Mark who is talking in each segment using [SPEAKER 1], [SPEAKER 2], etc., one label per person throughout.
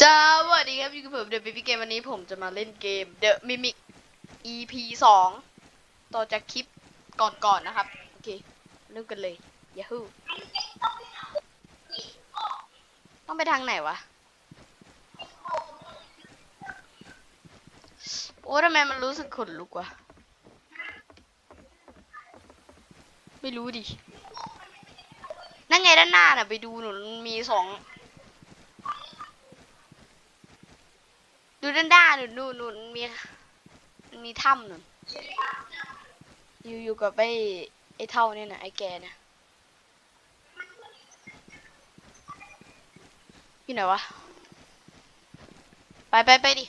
[SPEAKER 1] สวัสดีครับอยู่กับผมเดอะบิบิเกมวันนี้ผมจะมาเล่นเกม The Mimic EP สองต่อจากคลิปก่อนๆนะครับ โอเคเริ่มกันเลย Yahoo ต้องไปทางไหนวะ โอ้ทำไมมันรู้สึกขนลุกวะ ไม่รู้ดิ นั่นไงด้านหน้าน่ะ ไปดูหนูมันมีสอง ดูด้านด้านหนูหนูหนูมีมีถ้ำหนูอยู่อยู่กับไอ้ไอ้เท่าเนี่ยนะไอ้แกนะอยู่ไหนวะ ไปไปไปดิ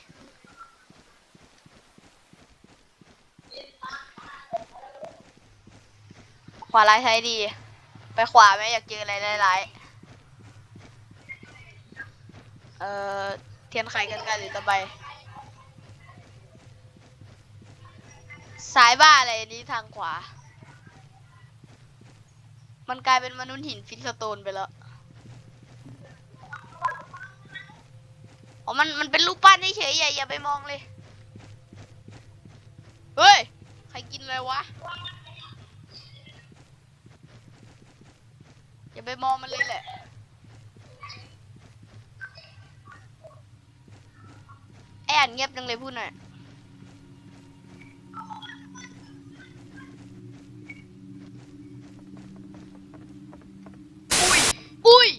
[SPEAKER 1] ขวาร้ายใช้ดี ไปขวาไหมอยากเจออะไรร้ายๆเอ่อ เทียนไขกันไกันหรือตะไบซ้ายบ้าอะไรนี้ทางขวา มันกลายเป็นมนุษย์หินฟินสโตนไปแล้ว อ๋อ มัน มันเป็นรูปปั้นเฉยๆอย่าอย่าไปมองเลย เฮ้ย ใครกินอะไรวะ อย่าไปมองมันเลยแหละ อ้อ่านเงียบจังเลยพูดหน่อยอุ้ยอุ้ย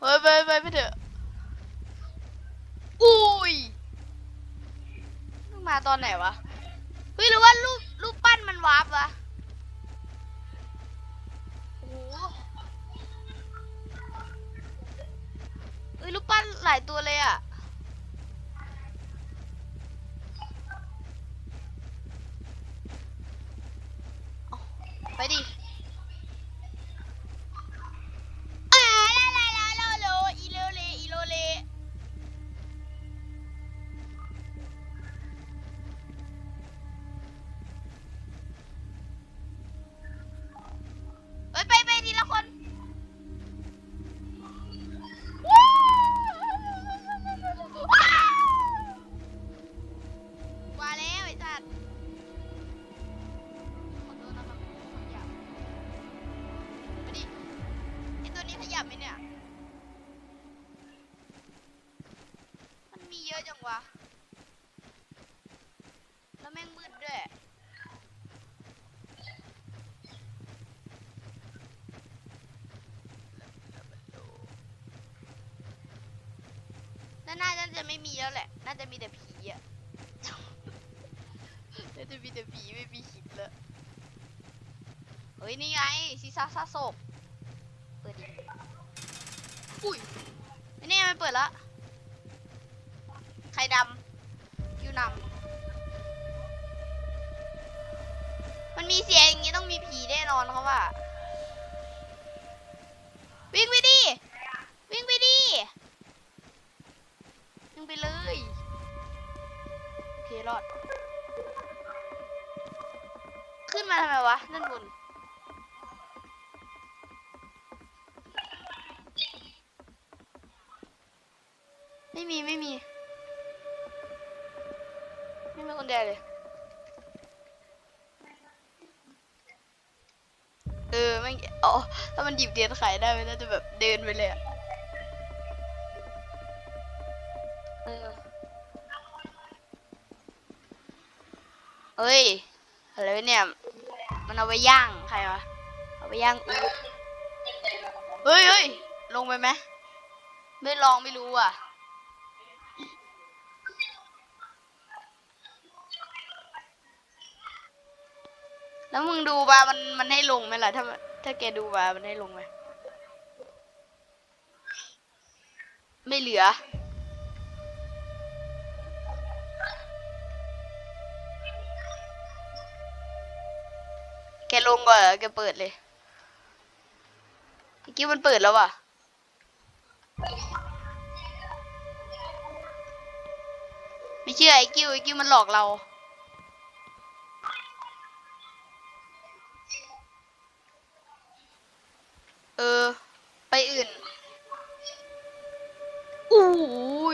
[SPEAKER 1] เฮ้ยไปไปไปเถอะ อุ้ยมึงมาตอนไหนวะ เฮ้ยรูปปั้นหลายตัวเลยอะเอาไปดิ จังวะ แล้วแม่งมืดด้วยน่าน่าจะไม่มีแล้วแหละ น่าจะมีแต่ผีอะน่าจะมีแต่ผีไม่มีหินแล้วเฮ้ย นี่ไงซีซ่าซาโศกเปิดดิอุ้ยไอ้นี่มันเปิดแล้ว ไข่ดำคิวนำมันมีเสียงอย่างงี้ต้องมีผีแน่นอนเขาว่า วิ่งไปดิ วิ่งไปดิยิงไปเลย โอเครอด ขึ้นมาทำไมวะนั่นบนไม่มี ไม่มี ไม่มีคนแดเลยเออไม่อ๋อถ้ามันหยิบเทียนไขได้มันน่าจะแบบเดินไปเลยอะเออเอ้ยอะไรเนี่ย มันเอาไปย่างใครวะเอาไปย่างอูเฮ้ยเฮ้ยลงไปไหมไม่ลองไม่รู้อะ แล้วมึงดูบามันมันให้ลงไหมล่ะ ถ้าถ้าแกดูบามันให้ลงไหมไม่เหลือ แกลงก่อนแกเปิดเลยเมื่อกี้มันเปิดแล้วว่ะไม่เชื่อไอ้กิ้วไอ้กิ้วมันหลอกเรา เออ ไปอื่นอู้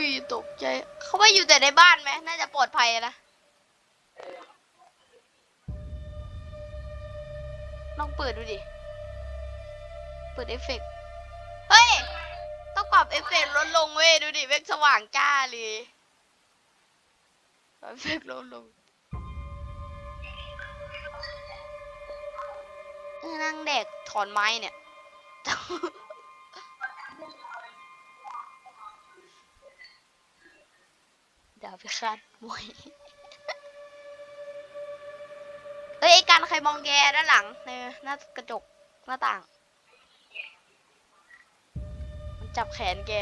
[SPEAKER 1] ยตกใจ เขาว่าอยู่แต่ในบ้านไหมน่าจะปลอดภัยนะลองเปิดดูดิ เปิดเอฟเฟกต์เฮ้ย ต้องปรับเอฟเฟกต์ลดลงเว้ย ดูดิเวกสว่างจ้าเลยเอฟเฟกต์ลดลงนั่งแดกถอนไม้เนี่ย เดี๋ยวไปคาดมวยเอ้ยไอกันใครมองแกด้านหลังในหน้ากระจกหน้าต่าง มันจับแขนแก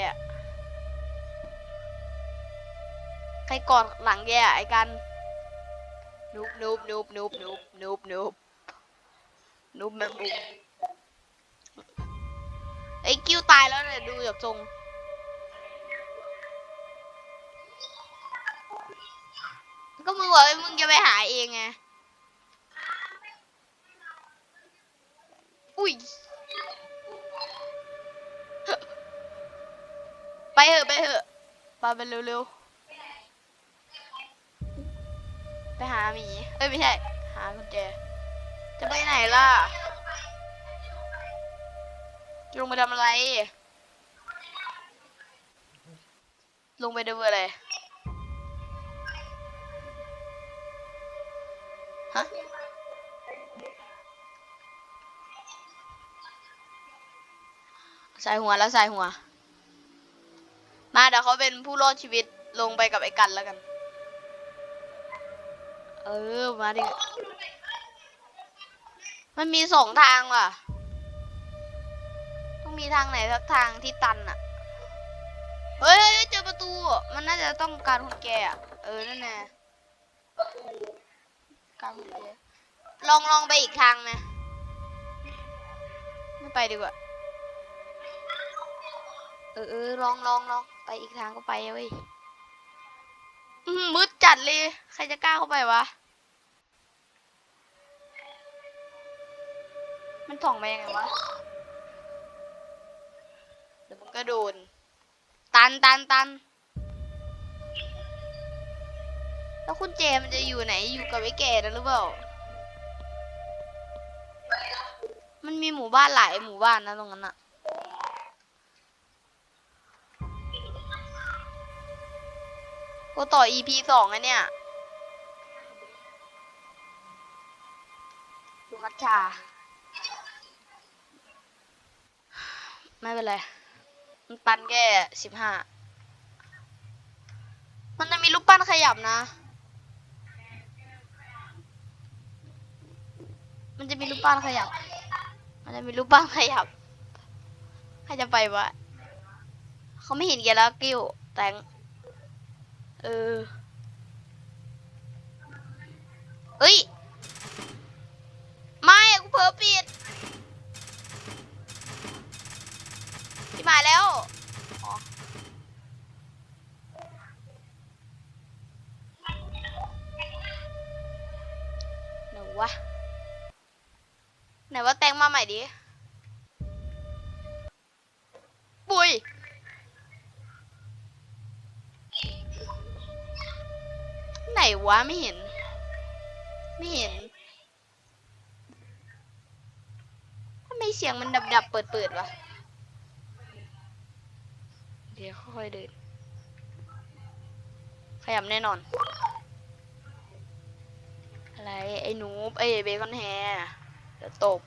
[SPEAKER 1] ใครกอดหลังแกไอ้กันนูบนูบนูบนูบนูบนูบนูบนูบแมงมุม ไอ้กิ้วตายแล้วเนี่ยดูจากทรงก็มึงบอกว่ามึงจะไปหาเองไง อุ้ย ไปเถอะไปเถอะไปไปเร็วๆ ไปหาหมี เอ้ยไม่ใช่ หากุญแจ จะไปไหนล่ะ ลงไปทำอะไร ลงไปดูอะไร ฮะ ใส่หัวแล้วใส่หัว มาเดี๋ยวเขาเป็นผู้รอดชีวิตลงไปกับไอ้กันแล้วกัน เออ มาดิ มันมีสองทางว่ะ มีทางไหนสักทางที่ตันอะเฮ้ยเจอประตู มันน่าจะต้องการคนแกอะเออ นั่นแน่การคนแกลองลองไปอีกทางไหมไม่ไปดีกว่า เออเออลองลองลองไปอีกทางก็ไปเว้ยมืดจัดเลย ใครจะกล้าเข้าไปวะ มันส่องไปยังไงวะ ก็โดน ตันตันตัน แล้วคุณเจมันจะอยู่ไหนอยู่กับไอ้แก่นั่นหรือเปล่า มันมีหมู่บ้านหลายหมู่บ้านนะตรงนั้นอะกูต่อ EP สองอะเนี่ยดูคัดชา ไม่เป็นไร มันปันแค่สิบห้ามันจะมีรูปปั้นขยับนะ มันจะมีรูปปั้นขยับ มันจะมีรูปปั้นขยับ ใครจะไปวะ เขาไม่เห็นแกแล้วกิ้วแตงเออเฮ้ย ว่าแตงมาใหม่ดิปุยไหนวะไม่เห็น ไม่เห็นทำไมเสียงมันดับดับเปิดเปิดวะเดี๋ยวค่อยเดิน ขยับแน่นอน อะไร ไอ้หนูไอ้เบคอนแฮร์เดี๋ยวตบ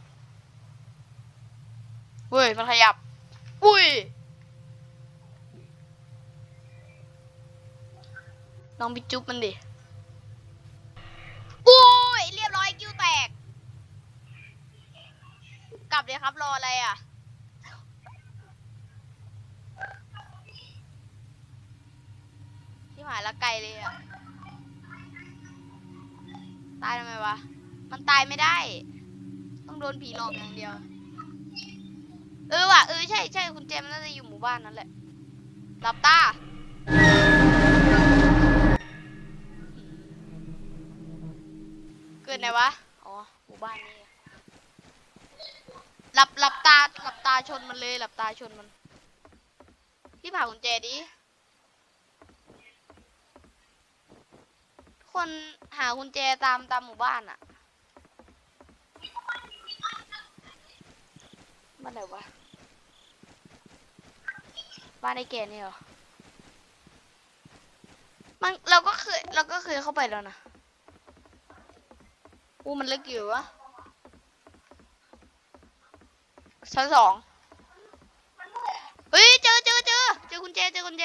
[SPEAKER 1] เว้ย มันขยับ อุ้ย ลองไปจุ๊บมันดิโอ้ย เรียบร้อยกิ้วแตก กลับเลยครับรออะไรอะ ที่หมายละไกลเลยอะ ตายทำไมวะ มันตายไม่ได้ ต้องโดนผีหลอกอย่างเดียว เออว่ะเออใช่ใช่คุณเจมน่าจะอยู่หมู่บ้านนั้นแหละหลับตาเกิดไหนวะอ๋อหมู่บ้านนี้หลับหลับตาหลับตาชนมันเลยหลับตาชนมันพี่ผ่าคุณเจดิคนหาคุณแจตามตามหมู่บ้านอะ บ้านไหนวะ บ้านไอ้แก่นี่เหรอ มันเราก็เคยเราก็เคยเข้าไปแล้วนะอู้มันเล็กอยู่วะชั้นสองเฮ้ยเจอเจอเจอเจอกุญแจเจอกุญแจ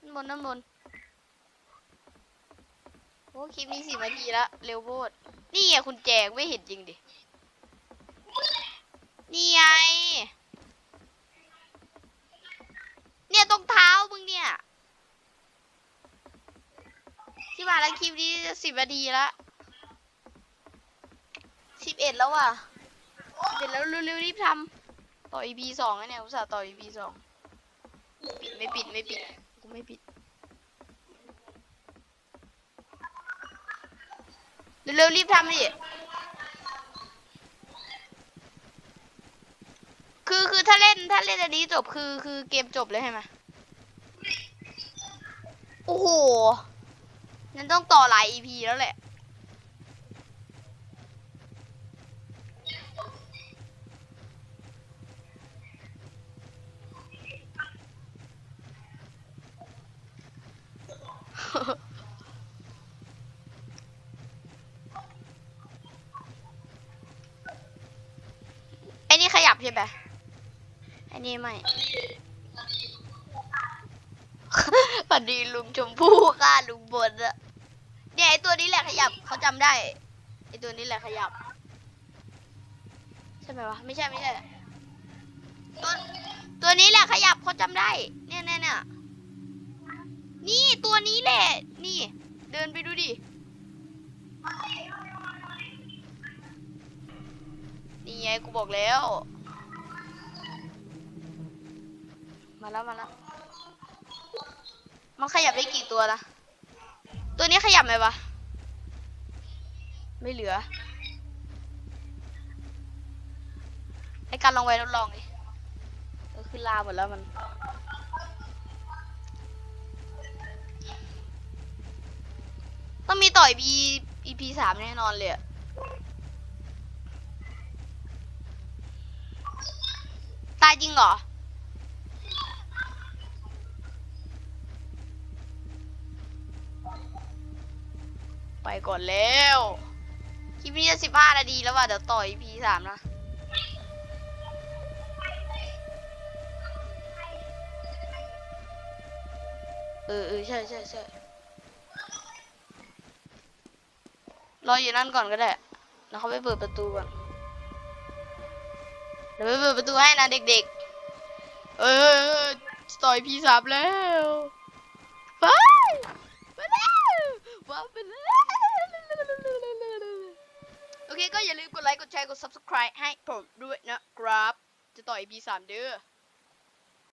[SPEAKER 1] นั่นบนนั่นบนโอ้คลิปนี้สี่นาทีละเร็วโพดนี่ไงกุญแจไม่เห็นจริงดิ นี่ไง เนี่ยตรงเท้ามึงเนี่ย ที่มาแล้วคลิปนี้จะสิบนาทีละสิบเอ็ดแล้วว่ะเสร็จแล้วเร็วๆรีบทำต่อ EP สองอะเนี่ยอุตส่าห์ต่อ EP สองปิดไม่ปิดไม่ปิดกูไม่ปิดเร็วๆรีบทำดิ คือคือถ้าเล่นถ้าเล่นอันนี้จบคือคือเกมจบเลยใช่ไหมโอ้โหงั้นต้องต่อหลาย EP แล้วแหละ ไอ้นี่ขยับใช่ไหม อ้นี่ไม่พอดีลุงชมพู่ฆ่าลุงบนอะเนี่ยไอตัวนี้แหละขยับเขาจำได้ไอตัวนี้แหละขยับ ใช่ไหมวะไม่ใช่ไม่ใช่ตัวตัวนี้แหละขยับเขาจำได้ เนี่ยเนี่ยเนี่ยนี่ตัวนี้แหละ นี่ เดินไปดูดินี่ไงกูบอกแล้ว มาแล้วมาแล้ว มันขยับได้กี่ตัวนะตัวนี้ขยับไหมวะ ไม่เหลือไอการลองไว้ทดลองดิเออขึ้นลาหมดแล้วมันต้องมีต่อย EP EP สามแน่นอนเลยอะตายจริงเหรอ ไปก่อนแล้วคลิปนี้จะสิบห้านาทีแล้วว่ะเดี๋ยวต่อ EP สามนะเออเออใช่ใช่ใช่รออยู่นั่นก่อนก็ได้แล้วเขาไปเปิดประตูก่อนเดี๋ยวไปเปิดประตูให้นะเด็กๆ เออต่อย EP สามแล้ว เคก็อย่าลืมกดไลค์ กดแชร์ กด subscribe ให้ผมด้วยนะครับ จะต่อ EP สามเด้อ